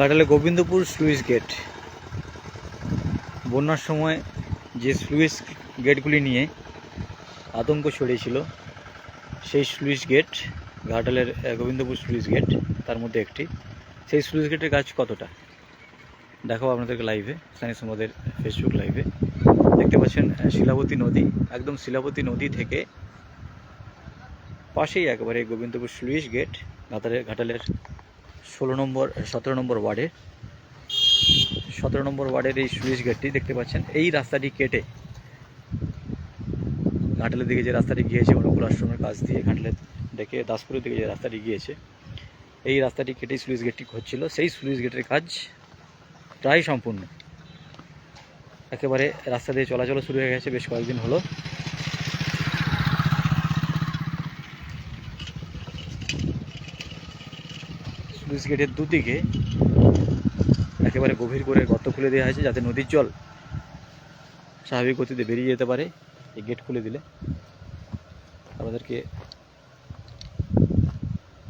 ঘাটালে Gobindapur sluice gate. বন্যার সময় যে স্লুইস গেটগুলি নিয়ে আতঙ্ক ছড়িয়েছিল, সেই স্লুইস গেট, ঘাটালের গোবিন্দপুর স্লুইস গেট, তার মধ্যে একটি। সেই স্লুইস গেটের কাজ কতটা? দেখাবো আপনাদেরকে লাইভে স্থানীয় সম্বাদের ফেসবুক লাইভে দেখতে পাচ্ছেন শিলাবতী নদী, একদম শিলাবতী নদী থেকে পাশেই একেবারে গোবিন্দপুর স্লুইস গেট, ঘাটালের ঘাটালের ষোলো নম্বর, সতেরো নম্বর ওয়ার্ডে। সতেরো নম্বর ওয়ার্ডের এই স্লুইস গেটটি দেখতে পাচ্ছেন, এই রাস্তাটি কেটে। ঘাটালের দিকে যে রাস্তাটি গিয়েছে, অনুকূল আশ্রমের কাছ দিয়ে ঘাটালের দেখে দাসপুরের দিকে যে রাস্তাটি গিয়েছে, এই রাস্তাটি কেটে স্লুইস গেটটি হচ্ছিল। সেই স্লুইস গেটের কাজ প্রায় সম্পূর্ণ। একেবারে রাস্তা দিয়ে চলাচল শুরু হয়ে গেছে, বেশ কয়েকদিন হলো। স্লুইস গেটের দুদিকে একেবারে গভীর করে গর্ত খুলে দেওয়া হয়েছে যাতে নদীর জল স্বাভাবিক গতিতে বেরিয়ে যেতে পারে। এই গেট খুলে দিলে আমাদেরকে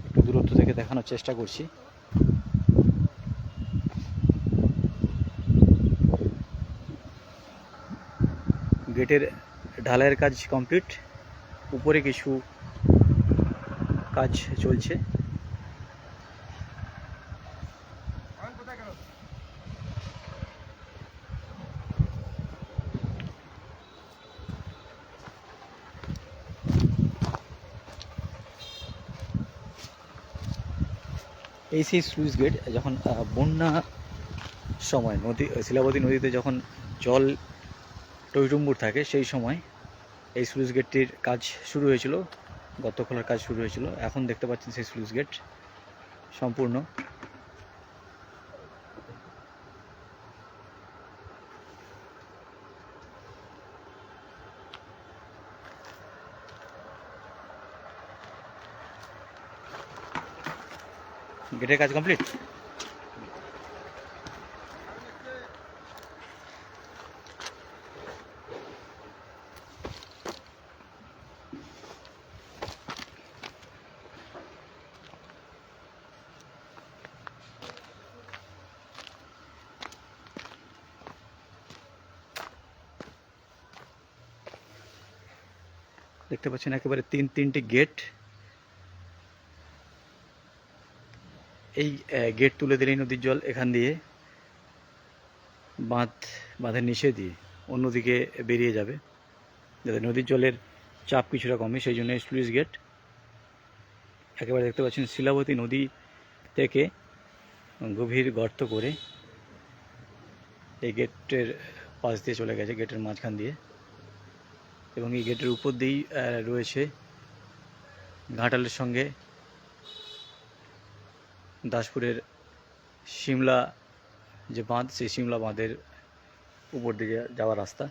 একটু দূরত্ব থেকে দেখানোর চেষ্টা করছি। গেটের ঢালাইয়ের কাজ কমপ্লিট। উপরে কিছু কাজ চলছে। এই সেই স্লুইস গেট যখন বন্যা সময়, নদী, শিলাবতী নদীতে যখন জল টইটুম্বুর থাকে, সেই সময় এই স্লুইস গেটটির কাজ শুরু হয়েছিল। গর্ত খোলার কাজ শুরু হয়েছিল। এখন দেখতে পাচ্ছেন সেই স্লুইস গেট সম্পূর্ণ। গেটের কাজ কমপ্লিট দেখতে পাচ্ছেন একেবারে তিন তিনটি গেট এই গেট তুলে দিলেই নদীর জল এখান দিয়ে বাঁধ, বাঁধের নিচে দিয়ে অন্যদিকে বেরিয়ে যাবে। যাতে নদীর জলের চাপ কিছুটা কমে, সেই জন্য স্লুইস গেট। একেবারে দেখতে পাচ্ছেন শিলাবতী নদী থেকে গভীর গর্ত করে এই গেটের পাশ দিয়ে চলে গেছে, গেটের মাঝখান দিয়ে। এবং এই গেটের উপর দিয়েই রয়েছে ঘাটালের সঙ্গে দাসপুরের সিমলা যে বাঁধ সেই সিমলা বাঁধের উপর দিকে যাওয়ার রাস্তা।